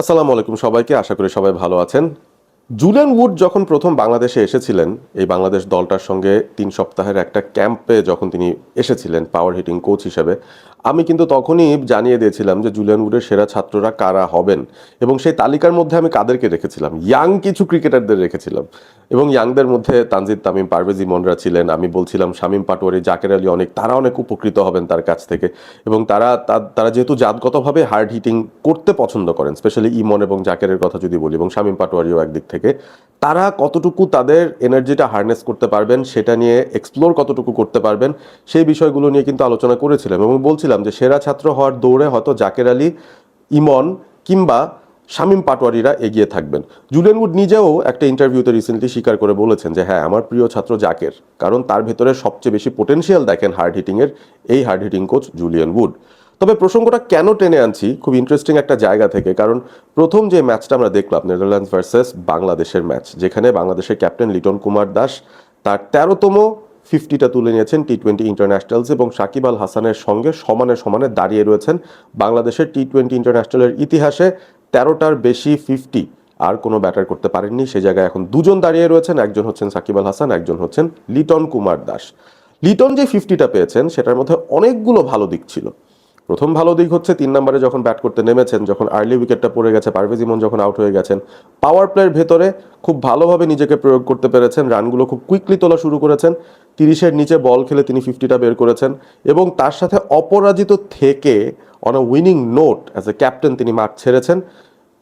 আসসালামু আলাইকুম সবাইকে, আশা করি সবাই ভালো আছেন। জুলিয়ান উড যখন প্রথম বাংলাদেশে এসেছিলেন, এই বাংলাদেশ দলটার সঙ্গে তিন সপ্তাহের একটা ক্যাম্পে যখন তিনি এসেছিলেন পাওয়ার হিটিং কোচ হিসেবে আমি কিন্তু তখনই জানিয়ে দিয়েছিলাম যে জুলিয়ান উডের সেরা ছাত্ররা কারা হবেন। এবং সেই তালিকার মধ্যে আমি কাদেরকে রেখেছিলাম? ইয়াং কিছু ক্রিকেটারদের রেখেছিলাম। এবং ইয়াংদের মধ্যে তানজিদ তামিম, পারভেজ ইমনরা ছিলেন, আমি বলছিলাম শামীম পাটোয়ারি, জাকের আলী অনেক, তারা অনেক উপকৃত হবেন তার কাছ থেকে। এবং তারা তারা যেহেতু জাতগতভাবে হার্ড হিটিং করতে পছন্দ করেন, স্পেশালি ইমন এবং জাকেরের কথা যদি বলি, এবং শামীম পাটোয়ারিও একদিক থেকে। তারা কতটুকু তাদের এনার্জিটা হার্নেস করতে পারবেন, সেটা নিয়ে এক্সপ্লোর কতটুকু করতে পারবেন, সেই বিষয়গুলো নিয়ে কিন্তু আলোচনা করেছিলাম এবং বলছিলাম যে সেরা ছাত্র হওয়ার দৌড়ে হয়তো জাকের আলী, ইমন কিংবা শামীম পাটোয়ারিরা এগিয়ে থাকবেন। জুলিয়ান উড নিজেও একটা ইন্টারভিউতে রিসেন্টলি স্বীকার করে বলেছেন যে হ্যাঁ আমার প্রিয় ছাত্র জাকের, কারণ তার ভেতরে সবচেয়ে বেশি পোটেনশিয়াল দেখেন হার্ড হিটিংয়ের এই hard hitting coach Julian Wood. তবে প্রসঙ্গটা কেন টেনে আনছি খুব ইন্টারেস্টিং একটা জায়গা থেকে, কারণ প্রথম যে ম্যাচটা আমরা দেখলাম নেদারল্যান্ডস ভার্সেস বাংলাদেশের ম্যাচ যেখানে বাংলাদেশের ক্যাপ্টেন লিটন কুমার দাস তার তেরোতম ফিফটিটা তুলে নিয়েছেন টি টোয়েন্টি ইন্টারন্যাশনালস এবং সাকিব আল হাসানের সঙ্গে সমানে সমানে দাঁড়িয়ে রয়েছেন বাংলাদেশের টি টোয়েন্টি ইন্টারন্যাশনালের ইতিহাসে তেরোটার বেশি ফিফটি আর কোনো ব্যাটার করতে পারেননি। সে জায়গায় এখন দুজন দাঁড়িয়ে রয়েছেন, একজন হচ্ছেন সাকিব আল হাসান, একজন হচ্ছেন লিটন কুমার দাস। লিটন যে ফিফটিটা পেয়েছেন, সেটার মধ্যে অনেকগুলো ভালো দিক ছিল। প্রথম ভালো দিক হচ্ছে তিন নম্বরে যখন ব্যাট করতে নেমেছেন, যখন আর্লি উইকেটটা পড়ে গেছে, পারভেজ ইমন যখন আউট হয়ে গেছেন পাওয়ার প্লের ভেতরে খুব ভালোভাবে নিজেকে প্রয়োগ করতে পেরেছেন রানগুলো খুব কুইকলি তোলা শুরু করেছেন, তিরিশের নিচে বল খেলে তিনি ফিফটিটা বের করেছেন এবং তার সাথে অপরাজিত থেকে on a winning note as a captain তিনি মাঠ ছেড়েছেন।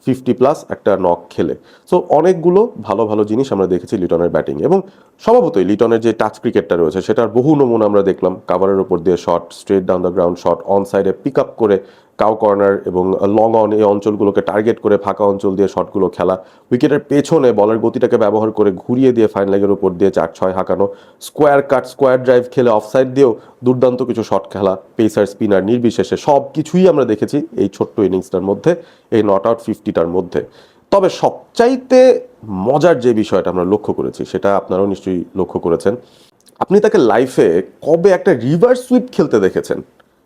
ফিফটি প্লাস একটা নক খেলে। সো অনেকগুলো ভালো ভালো জিনিস আমরা দেখেছি লিটনের ব্যাটিং এবং স্বভাবতই লিটনের যে টাচ ক্রিকেটটা রয়েছে, সেটার বহু নমুনা আমরা দেখলাম। কাভারের উপর দিয়ে shot straight down the ground shot on সাইডে পিক আপ করে কাউ কর্নার এবং লং অন এই অঞ্চলগুলোকে টার্গেট করে ফাঁকা অঞ্চল দিয়ে শটগুলো খেলা। উইকেটের পেছনে বলের গতিটাকে ব্যবহার করে ঘুরিয়ে দিয়ে ফাইন লেগের উপর দিয়ে চার ছয় হাঁকানো। স্কোয়ার কাট স্কোয়ার ড্রাইভ খেলে অফসাইড দিয়েও দুর্দান্ত কিছু শট খেলা। পেসার স্পিনার নির্বিশেষে সব কিছুই আমরা দেখেছি এই ছোট্ট ইনিংসটার মধ্যে, এই নট আউট ফিফটিটার মধ্যে। তবে সবচাইতে মজার যে বিষয়টা আমরা লক্ষ্য করেছি, সেটা আপনারাও নিশ্চয়ই লক্ষ্য করেছেন, আপনি তাকে লাইফে কবে একটা রিভার্স সুইপ খেলতে দেখেছেন?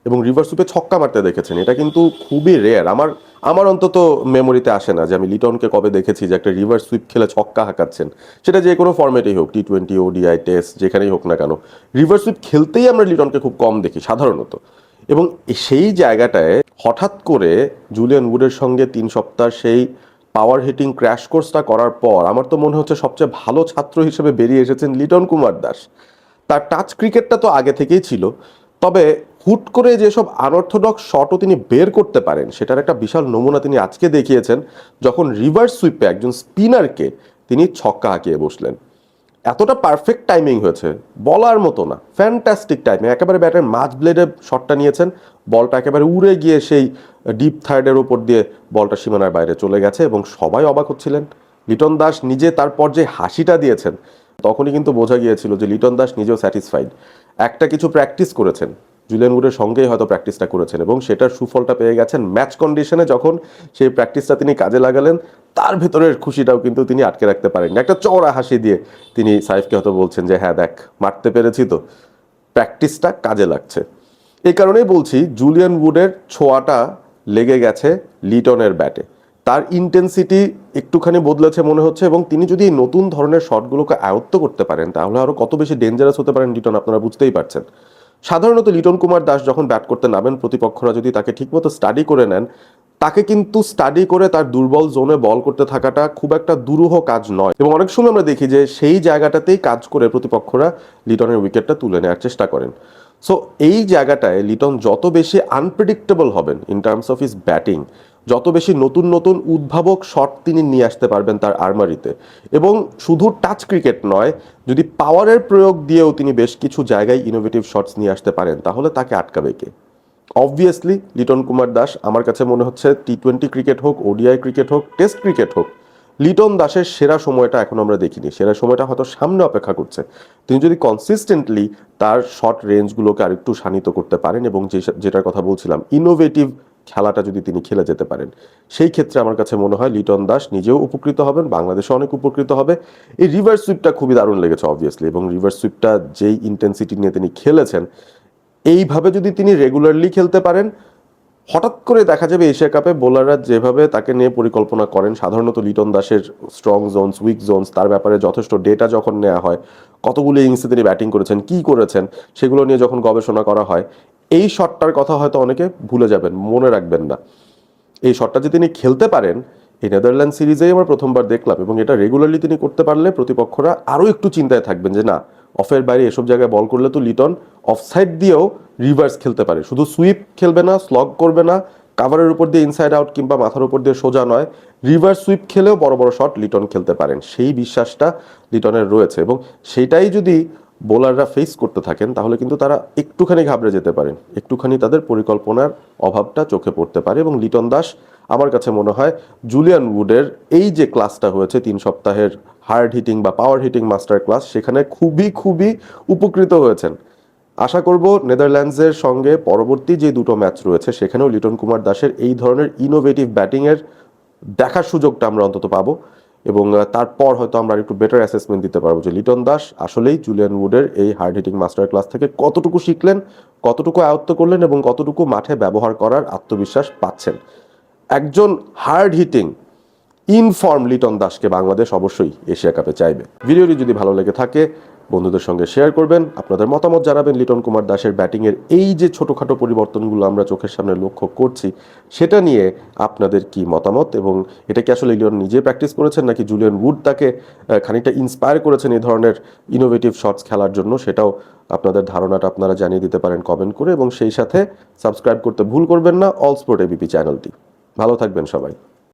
এবং রিভার্স সুপে ছক্কা মারতে দেখেছেন। এটা কিন্তু খুবই রেয়ার আমার আমার অন্তত মেমোরিতে আসে না যে আমি লিটনকে কবে দেখেছি যে একটা রিভার্স সুইপ খেলে ছক্কা হাঁকাচ্ছেন। সেটা যে কোনো ফর্মেটেই হোক টি টোয়েন্টি ওডিআই টেস্ট যেখানেই হোক না কেন। রিভার্স সুইপ খেলতেই আমরা লিটনকে খুব কম দেখি, সাধারণত। এবং সেই জায়গাটায় হঠাৎ করে জুলিয়ান উডের সঙ্গে তিন সপ্তাহ সেই পাওয়ার হিটিং ক্র্যাশ কোর্সটা করার পর আমার তো মনে হচ্ছে সবচেয়ে ভালো ছাত্র হিসেবে বেরিয়ে এসেছেন লিটন কুমার দাস। তার টাচ ক্রিকেটটা তো আগে থেকেই ছিল। তবে হুট করে যেসব আনঅর্থোডক্স শটও তিনি বের করতে পারেন, সেটার একটা বিশাল নমুনা তিনি আজকে দেখিয়েছেন, যখন রিভার্স সুইপে একজন স্পিনারকে তিনি ছক্কা হাঁকিয়ে বসলেন। এতটা পারফেক্ট টাইমিং হয়েছে, বলার মতো না, ফ্যান্টাস্টিক টাইমিং, একেবারে ব্যাটের মাঝ ব্লেডে শটটা নিয়েছেন, বলটা একেবারে উড়ে গিয়ে সেই ডিপ থার্ডের উপর দিয়ে বলটা সীমানার বাইরে চলে গেছে এবং সবাই অবাক হচ্ছিলেন। লিটন দাস নিজে তারপর যে হাসিটা দিয়েছেন, তখনই কিন্তু বোঝা গিয়েছিল যে লিটন দাস নিজেও স্যাটিসফাইড। একটা কিছু প্র্যাকটিস করেছেন জুলিয়ান উডের সঙ্গেই হয়তো প্র্যাকটিসটা করেছেন এবং সেটার সুফলটা পেয়ে গেছেন ম্যাচ কন্ডিশনে যখন সেই প্র্যাকটিসটা তিনি কাজে লাগালেন, তার ভেতরের খুশিটাও কিন্তু তিনি আটকে রাখতে পারেননি। একটা চওড়া হাসি দিয়ে তিনি সাইফকে হয়তো বলছেন যে হ্যাঁ দেখ, মারতে পেরেছি তো। প্র্যাকটিসটা কাজে লাগছে। এই কারণেই বলছি, জুলিয়ান উডের ছোঁয়াটা লেগে গেছে লিটনের ব্যাটে। তার ইন্টেন্সিটি একটুখানি বদলেছে মনে হচ্ছে এবং তিনি যদি এই নতুন ধরনের শটগুলোকে আয়ত্ত করতে পারেন, তাহলে আরও কত বেশি ডেঞ্জারাস হতে পারেন লিটন, আপনারা বুঝতেই পারছেন। সাধারণত লিটন কুমার দাস যখন ব্যাট করতে নামেন, প্রতিপক্ষরা যদি তাকে ঠিকমতো স্টাডি করে নেন, তাকে কিন্তু স্টাডি করে তার দুর্বল জোনে বল করতে থাকাটা খুব একটা দুরূহ কাজ নয়। এবং অনেক সময় আমরা দেখি যে সেই জায়গাটাতেই কাজ করে প্রতিপক্ষরা লিটনের উইকেটটা তুলে নেওয়ার চেষ্টা করেন। সো এই জায়গাটায় লিটন যত বেশি আনপ্রেডিক্টেবল হবেন in terms of is batting যত বেশি নতুন নতুন উদ্ভাবক শট তিনি নিয়ে আসতে পারবেন তার আর্মারিতে এবং শুধু টাচ ক্রিকেট নয়, যদি পাওয়ারের প্রয়োগ দিয়েও তিনি বেশ কিছু জায়গায় ইনোভেটিভ শটস নিয়ে আসতে পারেন, তাহলে তাকে আটকাবে কে? অবভিয়াসলি লিটন কুমার দাস আমার কাছে মনে হচ্ছে টি টোয়েন্টি ক্রিকেট হোক ওডিআই ক্রিকেট হোক টেস্ট ক্রিকেট হোক, লিটন দাসের সেরা সময়টা এখন আমরা দেখিনি। সেরা সময়টা হয়তো সামনে অপেক্ষা করছে। তিনি যদি কনসিস্টেন্টলি তার শর্ট রেঞ্জগুলোকে আরেকটু শানিত করতে পারেন এবং যে যেটার কথা বলছিলাম ইনোভেটিভ খেলাটা যদি তিনি খেলে যেতে পারেন। সেই ক্ষেত্রে আমার কাছে মনে হয় লিটন দাস নিজেও উপকৃত হবেন বাংলাদেশে অনেক উপকৃত হবে। এই রিভার্স সুইপটা খুবই দারুণ লেগেছে অবভিয়াসলি এবং রিভার্স সুইপটা যেই ইন্টেন্সিটি নিয়ে তিনি খেলেছেন, এইভাবে যদি তিনি রেগুলারলি খেলতে পারেন, হঠাৎ করে দেখা যাবে এশিয়া কাপে বোলাররা যেভাবে তাকে নিয়ে পরিকল্পনা করেন, সাধারণত লিটন দাসের স্ট্রং জোনস উইক জোনস তার ব্যাপারে যথেষ্ট ডেটা যখন নেওয়া হয়, কতগুলো ইনিংসে তিনি ব্যাটিং করেছেন, কি করেছেন, সেগুলো নিয়ে যখন গবেষণা করা হয় এই শটটার কথা হয়তো অনেকে ভুলে যাবেন, মনে রাখবেন না। এই শটটা যে তিনি খেলতে পারেন, এই নেদারল্যান্ড সিরিজেই আমরা প্রথমবার দেখলাম এবং এটা রেগুলারলি তিনি করতে পারলে প্রতিপক্ষরা আরও একটু চিন্তায় থাকবেন যে না অফের বাইরে এসব জায়গায় বল করলে তো লিটন অফসাইড দিয়েও রিভার্স খেলতে পারে। শুধু সুইপ খেলবে না স্লগ করবে না কাভারের উপর দিয়ে ইনসাইড আউট কিংবা মাথার উপর দিয়ে সোজা নয় রিভার্স সুইপ খেলেও বড় বড় শট লিটন খেলতে পারেন। সেই বিশ্বাসটা লিটনের রয়েছে এবং সেটাই যদি বোলাররা ফেস করতে থাকেন, তাহলে কিন্তু তারা একটুখানি ঘাবড়ে যেতে পারেন একটুখানি তাদের পরিকল্পনার অভাবটা চোখে পড়তে পারে এবং লিটন দাস আমার কাছে মনে হয় জুলিয়ান উডের এই যে ক্লাসটা হয়েছে, তিন সপ্তাহের হার্ড হিটিং বা পাওয়ার হিটিং মাস্টার ক্লাস সেখানে খুবই খুবই উপকৃত হয়েছেন। আশা করব নেদারল্যান্ডসের সঙ্গে পরবর্তী যে দুটো ম্যাচ রয়েছে, সেখানেও লিটন কুমার দাসের এই ধরনের ইনোভেটিভ ব্যাটিংয়ের দেখার সুযোগটা আমরা অন্তত পাবো। এবং তারপর হয়তো আমরা একটু বেটার অ্যাসেসমেন্ট দিতে পারব যে লিটন দাস আসলেই জুলিয়ান উডের এই হার্ড হিটিং মাস্টার ক্লাস থেকে কতটুকু শিখলেন, কতটুকু আয়ত্ত করলেন এবং কতটুকু মাঠে ব্যবহার করার আত্মবিশ্বাস পাচ্ছেন। একজন হার্ড হিটিং ইনফর্ম লিটন দাসকে বাংলাদেশ অবশ্যই এশিয়া কাপে চাইবে। ভিডিওটি যদি ভালো লেগে থাকে বন্ধুদের সঙ্গে শেয়ার করবেন। আপনাদের মতামত জানাবেন লিটন কুমার দাসের ব্যাটিংয়ের এই যে ছোটোখাটো পরিবর্তনগুলো আমরা চোখের সামনে লক্ষ্য করছি, সেটা নিয়ে আপনাদের কি মতামত? এবং এটা কি আসলে লিটন নিজে প্র্যাকটিস করেছেন নাকি জুলিয়ান উড তাকে খানিকটা ইন্সপায়ার করেছেন এই ধরনের ইনোভেটিভ শটস খেলার জন্য? সেটাও আপনাদের ধারণাটা আপনারা জানিয়ে দিতে পারেন কমেন্ট করে। এবং সেই সাথে সাবস্ক্রাইব করতে ভুল করবেন না। অল স্পোর্ট এবিপি চ্যানেলটি ভালো থাকবেন সবাই।